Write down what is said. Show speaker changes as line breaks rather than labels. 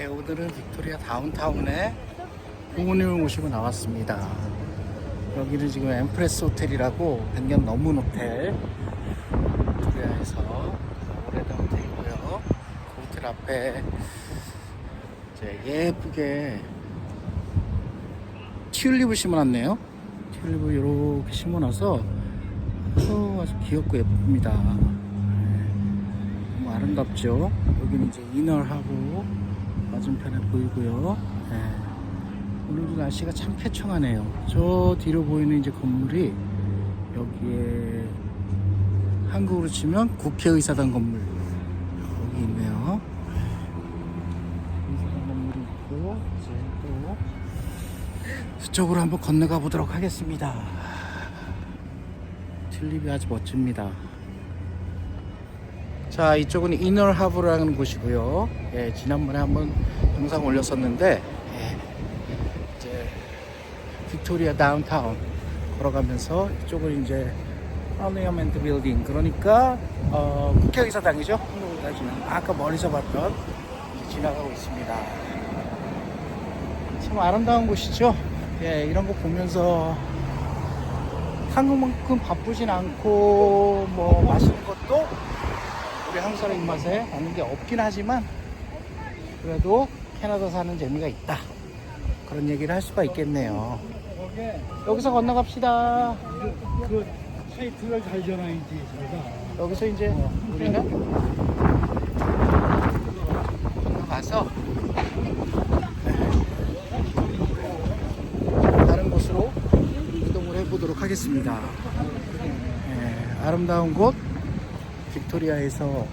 예, 오늘은 빅토리아 다운타운에 부모님을 모시고 나왔습니다. 여기는 지금 엠프레스 호텔이라고 100년 넘은 호텔. 빅토리아에서 오래된 호텔이고요. 그 호텔 앞에 이제 예쁘게 튤립을 심어놨네요. 튤립을 이렇게 심어놔서 아주, 귀엽고 예쁩니다. 네, 너무 아름답죠. 여기는 이제 이널하고 맞은편에 보이고요. 네. 오늘도 날씨가 참 쾌청하네요. 저 뒤로 보이는 이제 건물이 여기에 한국으로 치면 국회의사당 건물 여기 있네요. 의사당 건물이 있고 이제 또 저쪽으로 한번 건너가 보도록 하겠습니다. 튤립이 아주 멋집니다. 자, 이쪽은 이널 하브라는 곳이고요. 예, 지난번에 한번 영상 올렸었는데, 예, 이제 빅토리아 다운타운 걸어가면서 이쪽은 이제 파리아멘트 빌딩 그러니까 어, 국회의사당이죠. 한국으로 따지면 아까 멀리서 봤던 지나가고 있습니다. 참 아름다운 곳이죠. 예, 이런 거 보면서 한국만큼 바쁘진 않고 뭐 맛있는 것도 우리 한국 사람 입맛에 맞는 게 없긴 하지만 그래도 캐나다 사는 재미가 있다. 그런 얘기를 할 수가 있겠네요. 여기서 건너갑시다.
그 사이트를 잘 전화야지 저가.
여기서 이제 우리는? 건너가서 다른 곳으로 이동을 해보도록 하겠습니다. 예, 아름다운 곳 빅토리아에서